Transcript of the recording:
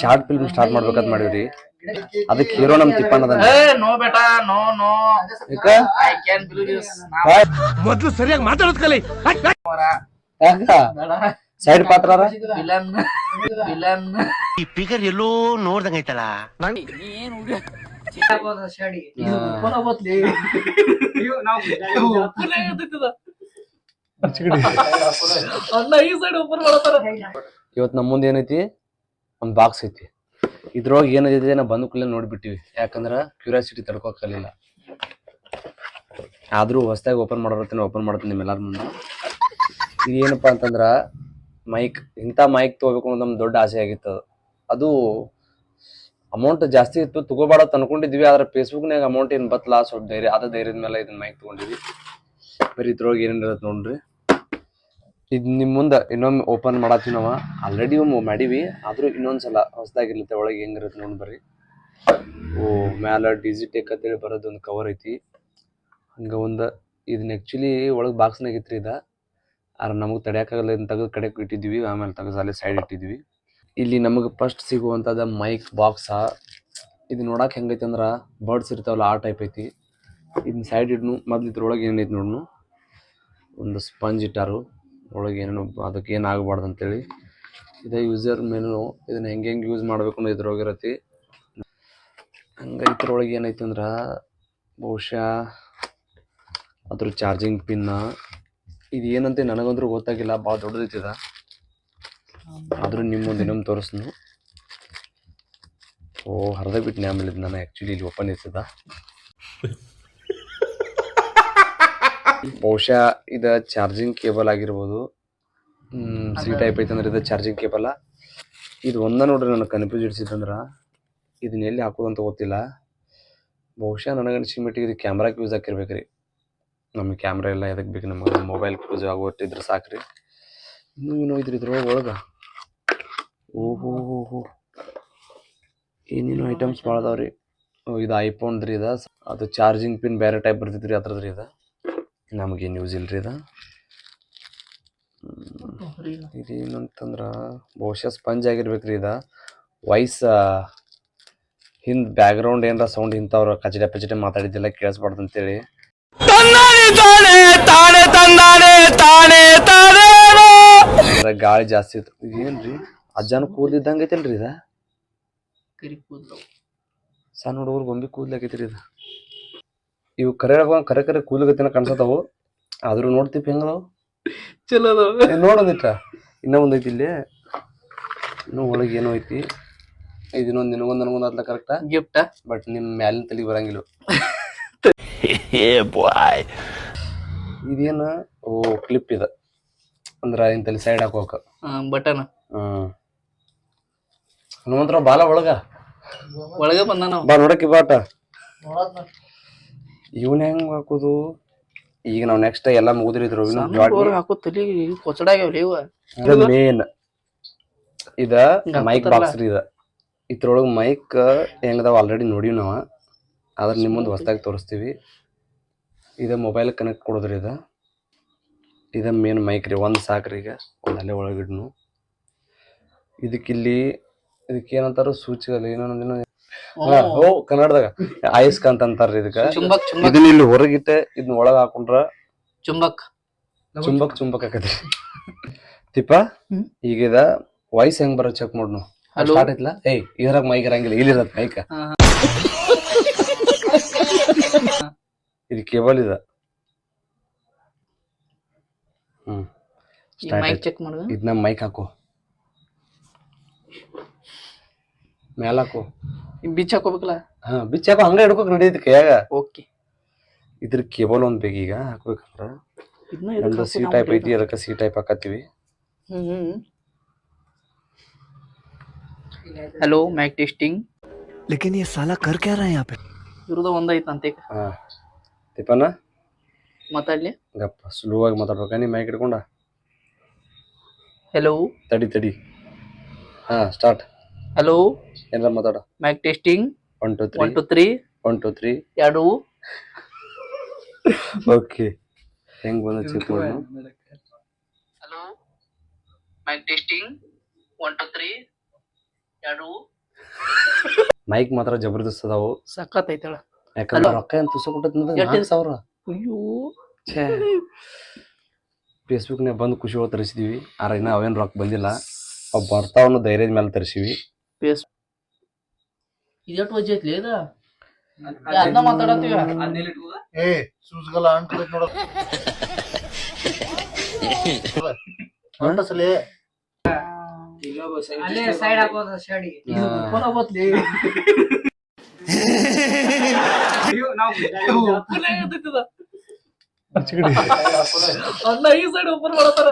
Short film start ಮಾಡ್ಬೇಕಂತ ಮಾಡಿವ್ರಿ. ಅದಕ್ಕೆ hero ನಮ್ Tippanna no Beta no no. I can believe this ಮೊದ್ಲು ಸರಿಯಾಗಿ ಮಾತಾಡೋದ್ ಕಲಿ. ಸೈಡ್ ಪಾತ್ರ ವಿಲನ್ ವಿಲನ್ ಈ ಫಿಗರ್ ಎಲ್ಲೋ ನೋಡ್ದಂಗ ಐತಲ್ಲ? ಅಣ್ಣ ಈ ಸೈಡ್ ಓಪನ್ ಮಾಡತಾರ ಇವತ್ ನಮ್ ಮುಂದೆ ಏನೈತಿ? ಒಂದ್ ಬಾಕ್ಸ್ ಐತಿ. ಇದ್ರೊಳಗೆ ಏನೈತಿ ನಾವು ಬಂದ ಕೂಡಲೇ ನೋಡ್ಬಿಟ್ಟಿವಿ. ಯಾಕಂದ್ರೆ ಕ್ಯೂರಿಯಾಸಿಟಿ ತಡ್ಕೋಕಲಿಲ್ಲ ಆದರೂ ಹೊಸದಾಗಿ ಓಪನ್ ಮಾಡೋರತ್ತೀನಿ ಓಪನ್ ಮಾಡ್ತೀನಿ ನಿಮ್ಮೆಲ್ಲರ ಮುಂದೆ. ಇದು ಏನಪ್ಪ ಅಂತಂದ್ರೆ ಮೈಕ್ ಇಂಥ ಮೈಕ್ ತೊಗೋಬೇಕು ಅನ್ನೋದು ನಮ್ಮ ದೊಡ್ಡ ಆಸೆ ಆಗಿತ್ತು ಅದು. ಅಮೌಂಟ್ ಜಾಸ್ತಿ ಇತ್ತು ತಗೋಬಾರ್ದು ಅನ್ಕೊಂಡಿದ್ವಿ, ಆದ್ರೆ ಫೇಸ್ಬುಕ್ನಾಗ ಅಮೌಂಟ್ ಏನು ಬತ್ತಲ್ಲ ಸ್ವಲ್ಪ ಧೈರ್ಯ ಅದ ಧೈರ್ಯದ ಮೇಲೆ ಇದನ್ನ ಮೈಕ್ ತೊಗೊಂಡಿದ್ವಿ ಬರೀ ಇದ್ರೊಳಗೆ ಏನೇನು ಇರತ್ತೆ ನೋಡ್ರಿ. ಇದು ನಿಮ್ಮ ಮುಂದೆ ಇನ್ನೊಮ್ಮೆ ಓಪನ್ ಮಾಡತ್ತೀವಿ ನಾವು ಆಲ್ರೆಡಿ ಒಮ್ಮೆ ಮಾಡೀವಿ, ಆದ್ರೂ ಇನ್ನೊಂದ್ಸಲ ಹೊಸದಾಗಿರ್ಲತ್ತೆ, ಒಳಗೆ ಹೆಂಗಿರುತ್ತೆ ನೋಡಿ ಬರ್ರಿ. ಓ, ಮ್ಯಾಲ ಡಿಜಿಟೆಕ್ ಅಂತೇಳಿ ಬರೋದು ಒಂದು ಕವರ್ ಐತಿ. ಹಂಗ ಒಂದು ಇದನ್ನ ಆ್ಯಕ್ಚುಲಿ ಒಳಗೆ ಬಾಕ್ಸ್ನಾಗ ಇತ್ರಿ ಇದ. ಆದ್ರೆ ನಮಗೆ ತಡೆಯೋಕ್ಕಾಗಲ್ಲ ಇದನ್ನ ತೆಗೆದು ಕಡೆ ಇಟ್ಟಿದ್ವಿ, ಆಮೇಲೆ ತೆಗೆದು ಅಲ್ಲಿ ಸೈಡ್ ಇಟ್ಟಿದ್ವಿ. ಇಲ್ಲಿ ನಮಗೆ ಫಸ್ಟ್ ಸಿಗುವಂಥದ್ದು ಮೈಕ್ ಬಾಕ್ಸ್ ಇದು ನೋಡಕ್ಕೆ ಹೆಂಗೈತಿ ಅಂದ್ರೆ ಬರ್ಡ್ಸ್ ಇರ್ತಾವಲ್ಲ, ಆ ಟೈಪ್ ಐತಿ. ಇದನ್ನ ಸೈಡ್ ಇಡ್ನು, ಮೊದ್ಲು ಇದ್ರೊಳಗೆ ಏನೈತಿ ನೋಡ್ನು. ಒಂದು ಸ್ಪಂಜ್ ಇಟ್ಟಾರು. ಒಳಗೆ ಏನೇನು ಅದಕ್ಕೆ ಏನು ಆಗಬಾರ್ದು ಅಂತೇಳಿ ಇದೇ ಯೂಸರ್ ಮೆನು ಇದನ್ನು ಹೆಂಗೆ ಹೆಂಗೆ ಯೂಸ್ ಮಾಡಬೇಕು ಅನ್ನೋ ಇದ್ರೊಳಗಿರತಿ ಹಂಗೆ ಇದ್ರೊಳಗೆ ಏನೈತಿ ಅಂದ್ರೆ ಬಹುಶಃ ಅದ್ರ ಚಾರ್ಜಿಂಗ್ ಪಿನ್ನ ಇದು ಏನಂತ ನನಗಂದ್ರೂ ಗೊತ್ತಾಗಿಲ್ಲ ಭಾಳ ದೊಡ್ಡದೈತಿದ ಆದರೂ ನಿಮ್ಮ ಮುಂದೆ ತೋರಿಸ್ನು. ಓ ಹರಿದ ಬಿಟ್ಟು ಆಮೇಲೆ ನಾನು ಆ್ಯಕ್ಚುಲಿ ಇಲ್ಲಿ ಓಪನ್ ಇರ್ತದ. ಬಹುಶಃ ಇದ ಚಾರ್ಜಿಂಗ್ ಕೇಬಲ್ ಆಗಿರ್ಬೋದು. ಸಿ ಟೈಪ್ ಐತೆ ಅಂದ್ರೆ ಇದು ಚಾರ್ಜಿಂಗ್ ಕೇಬಲ್ ಇದು ಒಂದ ನೋಡ್ರಿ ನನಗೆ ಕನ್ಫ್ಯೂಸ್ ಇಡ್ಸಿತ್ತಂದ್ರೆ ಇದನ್ನ ಎಲ್ಲಿ ಹಾಕೋದು ಅಂತ ಗೊತ್ತಿಲ್ಲ. ಬಹುಶಃ ನನಗೆ ಅನ್ಸಿದ ಮಟ್ಟಿಗೆ ಇದು ಕ್ಯಾಮ್ರಾಕ್ ಯೂಸ್ ಹಾಕಿರ್ಬೇಕ್ರಿ. ನಮಗೆ ಕ್ಯಾಮ್ರಾ ಎಲ್ಲ ಎದಕ್ಕೆ ಬೇಕು ನಮಗೆ? ಮೊಬೈಲ್ ಯೂಸ್ ಆಗೋಟ್ಟಿದ್ರೆ ಸಾಕ್ರಿ. ಇನ್ನೂ ಏನೋ ಇದ್ರಿ ಇದ್ರೊಳಗೆ ಒಳಗೆ. ಓಹೋ ಹೋ ಹೋ. ಏನೇನೋ ಐಟಮ್ಸ್ ಭಾಳ ಅದಾವ್ರಿ. ಓ, ಇದು ಐಫೋನ್ದ್ರಿ ಇದು. ಅದು ಚಾರ್ಜಿಂಗ್ ಪಿನ್ ಬೇರೆ ಟೈಪ್ ಬರ್ತೈತ್ರಿ ಅದ್ರದ್ರಿ ಇದು. ನಮಗೇನು ಯೂಸ್ ಇಲ್ರಿ ಇದು? ಇದೇನಂತಂದ್ರ ಬಹುಶಃ ಸ್ಪಂಜ್ ಆಗಿರ್ಬೇಕ್ರಿ ಇದು. ವಾಯ್ಸ್ ಹಿಂದೆ ಬ್ಯಾಕ್ಗ್ರೌಂಡ್ ಏನರ ಸೌಂಡ್ ಇಂಥವ್ರು ಕಚಡೆ ಪಚಡೆ ಮಾತಾಡಿದ್ದೆಲ್ಲ ಕೇಳಿಸ್ಬಾರ್ದು ಅಂತೇಳಿ. ಗಾಳಿ ಜಾಸ್ತಿ ಇತ್ತು. ಏನ್ರಿ? ಅಜ್ಜನ ಕೂದಲಿದ್ದಂಗೆ ಐತಲ್ರಿ ಇದ? ಸಣ್ಣ ಹುಡುಗರು ಗೊಂಬಿ ರೀ ಇದು. ಇವು ಕರೆ ಕರೆ ಕರೆ ಕೂದ್ಲಗತ್ತಿನ ಕಾಣಿಸತಾವು ಆದ್ರೂ ನೋಡ್ತಿಪ್ಪ ಹೆಂಗದಾವು ಚಲೋ ಅದಾವ. ನೋಡೋದಿಟ್ಟ ಇನ್ನೂ ಒಂದೈತಿ ಐತಿ ಇಲ್ಲಿ. ಇನ್ನೂ ಒಳಗೆ ಏನೋ ಐತಿ. ಇದನ್ನೊಂದು ನಿನಗೊಂದು ನನಗೊಂದು ಅದ್ಲ ಕರೆಕ್ಟಾ ಗಿಫ್ಟ್ ಬಟ್ ನಿಮ್ಮ ಮ್ಯಾಲಿನ ತಲೆಗೆ ಬರಂಗಿಲ್ಲ. ಬಾಯ್ ಇದೇನು? ಓ ಕ್ಲಿಪ್ ಇದೆ. ಅಂದ್ರ ತಲೆ ಸೈಡ್ ಹಾಕೋಕ ಬಟನ್. ಹ್ಮ್ ಹನುಮಂತರ ಬಾಲ ಒಳಗ? ಒಳಗೆ ಬಂದ ನಾವು ಬಾ ನೋಡಕ್ಕೆ ಬಾಟ ಇವನ್ ಹೆಂಗ್ ಹಾಕೋದು? ಈಗ ನಾವ್ ನೆಕ್ಸ್ಟ್ ಎಲ್ಲ ಮುಗಿದ್ರಿದ್ರು ಹಾಕೋ ತಲಿ ಕೊಚ್ಚಡಾಗ್ಯಾವಲಿ ಇವ. ಇದ ಮೇನ್ ಇದ ಮೈಕ್? ಬಾಕ್ಸ್ ರೀ ಇದ. ಇದ್ರೊಳಗ ಮೈಕ್ ಹೆಂಗದಾವ ಆಲ್ರೆಡಿ ನೋಡಿವಿ ನಾವ. ಆದ್ರ ನಿಮ್ ಮುಂದೆ ಹೊಸದಾಗಿ ತೋರಿಸ್ತೀವಿ. ಇದ ಮೊಬೈಲ್ ಕನೆಕ್ಟ್ ಕೊಡೋದ್ರಿ ಇದ. ಇದ ಮೇನ್ ಮೈಕ್ ರೀ ಒಂದ್ ಸಾಕ್ರಿ ಈಗ. ಒಂದ್ ಅಲ್ಲೇ ಒಳಗಿಡ್ನು ಇದಕ್ಕಿಲ್ಲಿ ಇದಕ್ಕೆ ಏನಂತಾರೋ ಸೂಚಿಗಲ್ಲ ಏನೋ ಓ. ಕನ್ನಡದಾಗ ಆಯಸ್ಕಾಂತ ಅಂತಾರ್ರಿ ಇದಕ್ಕ. ಚುಂಬಕ್ ಚುಂಬಕ್. ಇದನ್ನ ಇಲ್ಲಿ ಹೊರಗಿಟ್ಟೆ ಇದನ್ನ ಒಳಗ ಹಾಕೊಂಡ್ರ ಚುಂಬಕ್. ಚುಂಬಕ್ ಚುಂಬಕ್ ಆಕತ್ರಿ. ತಿಪ್ಪ ಈಗಿದ ವಾಯ್ಸ್ ಹೆಂಗ್ ಬರೋ ಚೆಕ್ ಮಾಡ್ನು? ಸ್ಟಾರ್ಟ್ ಐತ್ಲಾ ಏಯ್ ಇದ್ರಾಗ ಮೈಕ್ ಇರಂಗಿಲ್ಲ ಇಲ್ಲಿ ಇರತ್ ಮೈಕ್ ಇದು ಕೇಬಲ್ ಇದ. ಹ್ಮ್. ಮೈಕ್ ಚೆಕ್ ಮಾಡು ಇದನ್ನ ಮೈಕ್ ಹಾಕು. ಮೇಲಾಕು ಬಿಚ್ ಹಾಕೋಬೇಕಲ್ಲ ಹಾ ಬಿಚ್ಚ ಹಾಕು ಹಂಗ ಹಿಡ್ಕೋಕ್ ನಡೀತಿ ಕೈಯಾಗ ಓಕೆ ಇದ್ರ ಕೇಬಲ್ ಒಂದ್ ಬೇಕು ಈಗ ಹಾಕ್ಬೇಕಂದ್ರ ಇದನ್ನ ನಮ್ದು ಸಿ ಟೈಪ್ ಐತಿ ಅದಕ್ಕೆ ಸಿ ಟೈಪ್ ಹಾಕತ್ತೀವಿ ಹಲೋ ಮೈಕ್ ಟೆಸ್ಟಿಂಗ್ लेकिन ये साला कर क्या रहा है यहाँ पे ಇರೋದ ಒಂದ್ ಐತ್ ಅಂತ ಈಗ ಹಾ ತಿಪ್ಪನ ಮಾತಾಡ್ಲಿ ಗಪ್ಪ ಸ್ಲೋ ಆಗಿ ಮಾತಾಡ್ಬೇಕ ನೀ ಮೈಕ್ ಹಿಡ್ಕೊಂಡ ಹಲೋ ತಡಿ ತಡಿ ಹಾ ಸ್ಟಾರ್ಟ್ ಹಲೋ. ಏನಾರ ಮಾತಾಡ. Mic testing one two three one two three one two three ಎರಡು. ಓಕೆ ಹೆಂಗ್ ಬಂದ ಚೆಕ್ ಮಾಡು hello. Mic testing one two three ಎರಡು. ಮೈಕ್ ಮಾತ್ರ ಜಬರ್ದಸ್ತ್ ಅದಾವು ಸಖತ್ ಐತಳ ಯಾಕಂದ್ರೆ. ರೊಕ್ಕ ಏನ್ ತುಸ ಕೊಟ್ಟದ್ ನಾಲ್ಕು ಸಾವಿರ. ಅಯ್ಯೋ. ಛೇ. ಫೇಸ್ಬುಕ್ನಾಗ ಬಂದು ಖುಷಿ ಒಳಗೆ ತರಿಸಿದೀವಿ. ಆರ ಇನ್ನ ಅವೇನು ರೊಕ್ಕ ಬಂದಿಲ್ಲ. ಅವ್ ಬರ್ತಾವನ್ನೋ ಧೈರ್ಯದ ಮೇಲೆ ತರಿಸಿವಿ. ಇದೆಷ್ಟು ವಜ್ಜೆ ಐತ್ಲಿ ಇದ? ಅದನ್ನ ಮಾತಾಡತ್ತೀವ? ಏ ಸೂಸ್ಗಲ್ಲ ನೋಡ. ಹೊಂಟಸಲಿ ಸೈಡ್ ಹಾಕೋದು ಆಗೋತ್ಲಿ ಅಣ್ಣ ಈ ಸೈಡ್ ಓಪನ್ ಮಾಡತ್ತಾರ.